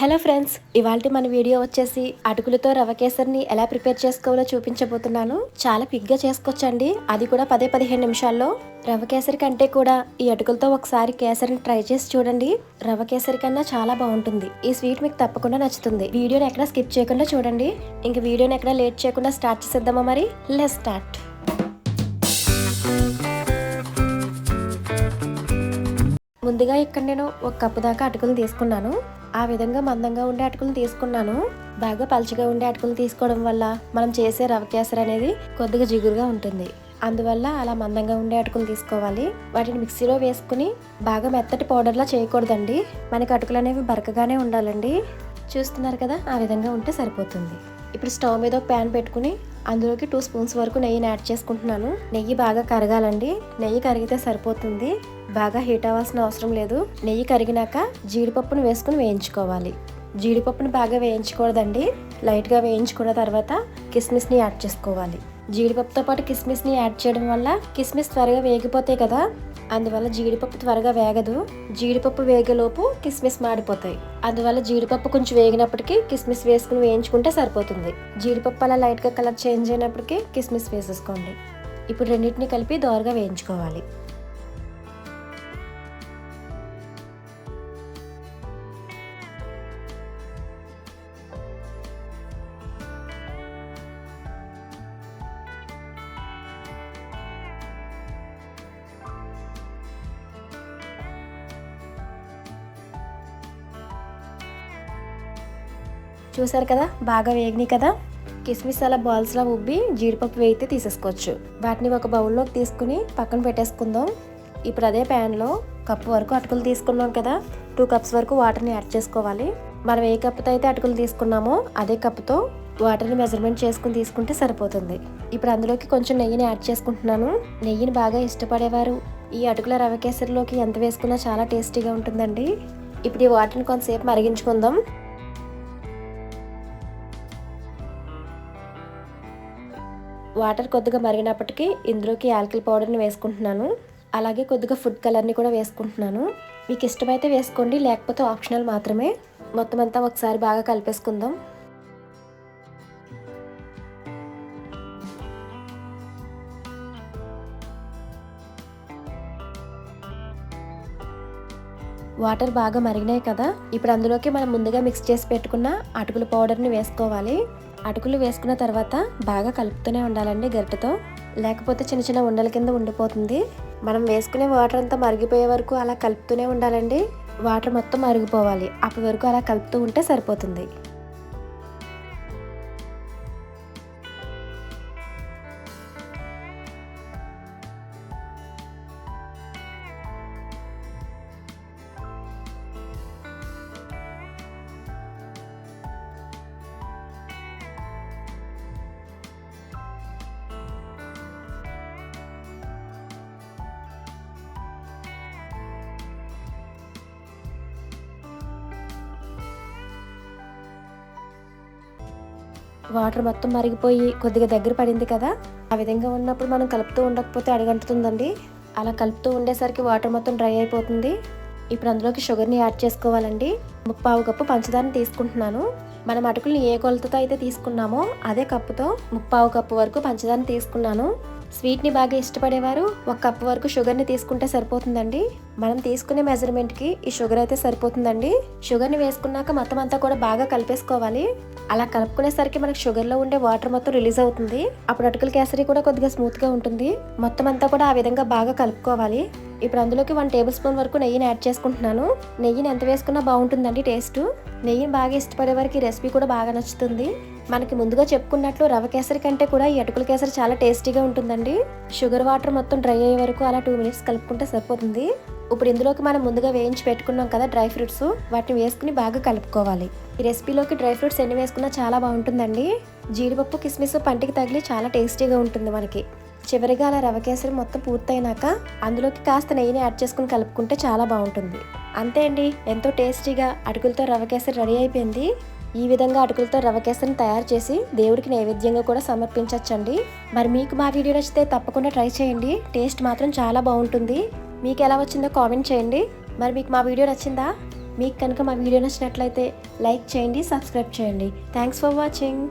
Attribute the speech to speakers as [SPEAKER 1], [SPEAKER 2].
[SPEAKER 1] Hello friends ఇవాళ మన video వచ్చేసి అటుకులతో రవ కేసరిని ఎలా ప్రిపేర్ చేసుకోవాలో చూపించబోతున్నాను. చాలా క్విక్గా చేసుకోవచ్చండి. అది కూడా పదే పదిహేను నిమిషాల్లో. రవ కేసరి కంటే కూడా ఈ అటుకులతో ఒకసారి కేసరిని ట్రై చేసి చూడండి. రవ కేసరి కన్నా చాలా బాగుంటుంది. ఈ స్వీట్ మీకు తప్పకుండా నచ్చుతుంది. వీడియోని ఎక్కడ స్కిప్ చేయకుండా చూడండి. ఇంక వీడియోని ఎక్కడ లేట్ చేయకుండా స్టార్ట్ చేసేద్దామా మరి? Let's start. ముందుగా ఇక్కడ నేను ఒక కప్పు దాకా అటుకులు తీసుకున్నాను. ఆ విధంగా మందంగా ఉండే అటుకులు తీసుకున్నాను. బాగా పలుచగా ఉండే అటుకులు తీసుకోవడం వల్ల మనం చేసే రవ కేసరి అనేది కొద్దిగా జిగురుగా ఉంటుంది. అందువల్ల అలా మందంగా ఉండే అటుకులు తీసుకోవాలి. వాటిని మిక్సీలో వేసుకుని బాగా మెత్తటి పౌడర్లా చేయకూడదండి. మనకి అటుకులు అనేవి బరకగానే ఉండాలండి. చూస్తున్నారు కదా ఆ విధంగా ఉంటే సరిపోతుంది. ఇప్పుడు స్టవ్ మీద ఒక ప్యాన్ పెట్టుకుని అందులోకి టూ స్పూన్స్ వరకు నెయ్యిని యాడ్ చేసుకుంటున్నాను. నెయ్యి బాగా కరగాలండి. నెయ్యి కరిగితే సరిపోతుంది. బాగా హీట్ అవ్వాల్సిన అవసరం లేదు. నెయ్యి కరిగినాక జీడిపప్పును వేసుకుని వేయించుకోవాలి. జీడిపప్పును బాగా వేయించకూడదండి. లైట్గా వేయించుకున్న తర్వాత కిస్మిస్ని యాడ్ చేసుకోవాలి. జీడిపప్పుతో పాటు కిస్మిస్ని యాడ్ చేయడం వల్ల కిస్మిస్ త్వరగా వేగిపోతాయి కదా అందువల్ల జీడిపప్పు త్వరగా వేగదు. జీడిపప్పు వేగేలోపు కిస్మిస్ మాడిపోతాయి. అందువల్ల జీడిపప్పు కొంచెం వేగినప్పటికీ కిస్మిస్ వేసుకుని వేయించుకుంటే సరిపోతుంది. జీడిపప్పు అలా లైట్గా కలర్ చేంజ్ అయినప్పటికీ కిస్మిస్ వేసేసుకోండి. ఇప్పుడు రెండింటిని కలిపి దోరగా వేయించుకోవాలి. చూసారు కదా? బాగా వేగినాయి కదా? కిస్మిస్ అలా బాల్స్లా ఉబ్బి జీడిపప్పు వేయితే తీసేసుకోవచ్చు. వాటిని ఒక బౌల్లోకి తీసుకుని పక్కన పెట్టేసుకుందాం. ఇప్పుడు అదే ప్యాన్లో కప్పు వరకు అటుకులు తీసుకున్నాం కదా? టూ కప్స్ వరకు వాటర్ని యాడ్ చేసుకోవాలి. మనం ఏ కప్పుతో అయితే అటుకులు తీసుకున్నామో అదే కప్పుతో వాటర్ని మెజర్మెంట్ చేసుకుని తీసుకుంటే సరిపోతుంది. ఇప్పుడు అందులోకి కొంచెం నెయ్యిని యాడ్ చేసుకుంటున్నాను. నెయ్యిని బాగా ఇష్టపడేవారు. ఈ అటుకుల రవ కేసరిలోకి ఎంత వేసుకున్నా చాలా టేస్టీగా ఉంటుందండి. ఇప్పుడు ఈ వాటర్ని కొంతసేపు మరిగించుకుందాం. వాటర్ కొద్దిగా మరిగినప్పటికీ ఇందులోకి యాలకల్ పౌడర్ని వేసుకుంటున్నాను. అలాగే కొద్దిగా ఫుడ్ కలర్ని కూడా వేసుకుంటున్నాను. మీకు ఇష్టమైతే వేసుకోండి లేకపోతే ఆప్షనల్ మాత్రమే. మొత్తం అంతా ఒకసారి బాగా కలిపేసుకుందాం. వాటర్ బాగా మరిగినాయి కదా ఇప్పుడు అందులోకి మనం ముందుగా మిక్స్ చేసి పెట్టుకున్న అటుకుల పౌడర్ని వేసుకోవాలి. అటుకులు వేసుకున్న తర్వాత బాగా కలుపుతూనే ఉండాలండి గరిటతో. లేకపోతే చిన్న చిన్న ఉండల కింద ఉండిపోతుంది. మనం వేసుకునే వాటర్ అంతా మరిగిపోయే వరకు అలా కలుపుతూనే ఉండాలండి. వాటర్ మొత్తం మరిగిపోవాలి. అప్పటి వరకు అలా కలుపుతూ ఉంటే సరిపోతుంది. వాటర్ మొత్తం మరిగిపోయి కొద్దిగా దగ్గర పడింది కదా? ఆ విధంగా ఉన్నప్పుడు మనం కలుపుతూ ఉండకపోతే అడగంటుతుందండి. అలా కలుపుతూ ఉండేసరికి వాటర్ మొత్తం డ్రై అయిపోతుంది. ఇప్పుడు అందులోకి షుగర్ని యాడ్ చేసుకోవాలండి. ముప్పావు కప్పు పంచదారని తీసుకుంటున్నాను. మనం అటుకులు ఏ కొలతతో అయితే తీసుకున్నామో అదే కప్పుతో ముప్పావు కప్పు వరకు పంచదారని తీసుకున్నాను. స్వీట్ని బాగా ఇష్టపడేవారు. ఒక కప్పు వరకు షుగర్ని తీసుకుంటే సరిపోతుందండి. మనం తీసుకునే మెజర్మెంట్కి ఈ షుగర్ అయితే సరిపోతుందండి. షుగర్ని వేసుకున్నాక మొత్తం అంతా కూడా బాగా కలిపేసుకోవాలి. అలా కలుపుకునేసరికి మనకి షుగర్లో ఉండే వాటర్ మొత్తం రిలీజ్ అవుతుంది. అప్పుడు అటుకుల కేసరి కూడా కొద్దిగా స్మూత్గా ఉంటుంది. మొత్తం అంతా కూడా ఆ విధంగా బాగా కలుపుకోవాలి. ఇప్పుడు అందులోకి వన్ టేబుల్ స్పూన్ వరకు నెయ్యిని యాడ్ చేసుకుంటున్నాను. నెయ్యిని ఎంత వేసుకున్నా బాగుంటుందండి టేస్ట్ నెయ్యిని బాగా ఇష్టపడే వారికి రెసిపీ కూడా బాగా నచ్చుతుంది. మనకి ముందుగా చెప్పుకున్నట్లు రవ కేసరి కంటే కూడా ఈ అటుకుల కేసరి చాలా టేస్టీగా ఉంటుందండి. షుగర్ వాటర్ మొత్తం డ్రై అయ్యే వరకు అలా టూ మినిట్స్ కలుపుకుంటే సరిపోతుంది. ఇప్పుడు ఇందులోకి మనం ముందుగా వేయించి పెట్టుకున్నాం కదా డ్రై ఫ్రూట్స్ వాటిని వేసుకుని బాగా కలుపుకోవాలి. ఈ రెసిపీలోకి డ్రై ఫ్రూట్స్ ఎన్ని వేసుకున్నా చాలా బాగుంటుందండి. జీడిపప్పు కిస్మిస్ పంటికి తగిలి చాలా టేస్టీగా ఉంటుంది మనకి. చివరిగా అలా రవ కేసరి మొత్తం పూర్తయినాక అందులోకి కాస్త నెయ్యిని యాడ్ చేసుకుని కలుపుకుంటే చాలా బాగుంటుంది. అంతే అండి ఎంతో టేస్టీగా అటుకులతో రవ కేసరి రెడీ అయిపోయింది. ఈ విధంగా అటుకులతో రవ కేసరిని తయారు చేసి దేవుడికి నైవేద్యంగా కూడా సమర్పించవచ్చండి మరి మీకు మా వీడియో నచ్చితే తప్పకుండా ట్రై చేయండి. టేస్ట్ మాత్రం చాలా బాగుంటుంది. మీకు ఎలా వచ్చిందో కామెంట్ చేయండి. మరి మీకు మా వీడియో నచ్చిందా? మీకు కనుక మా వీడియో నచ్చినట్లయితే లైక్ చేయండి సబ్స్క్రైబ్ చేయండి. Thanks for watching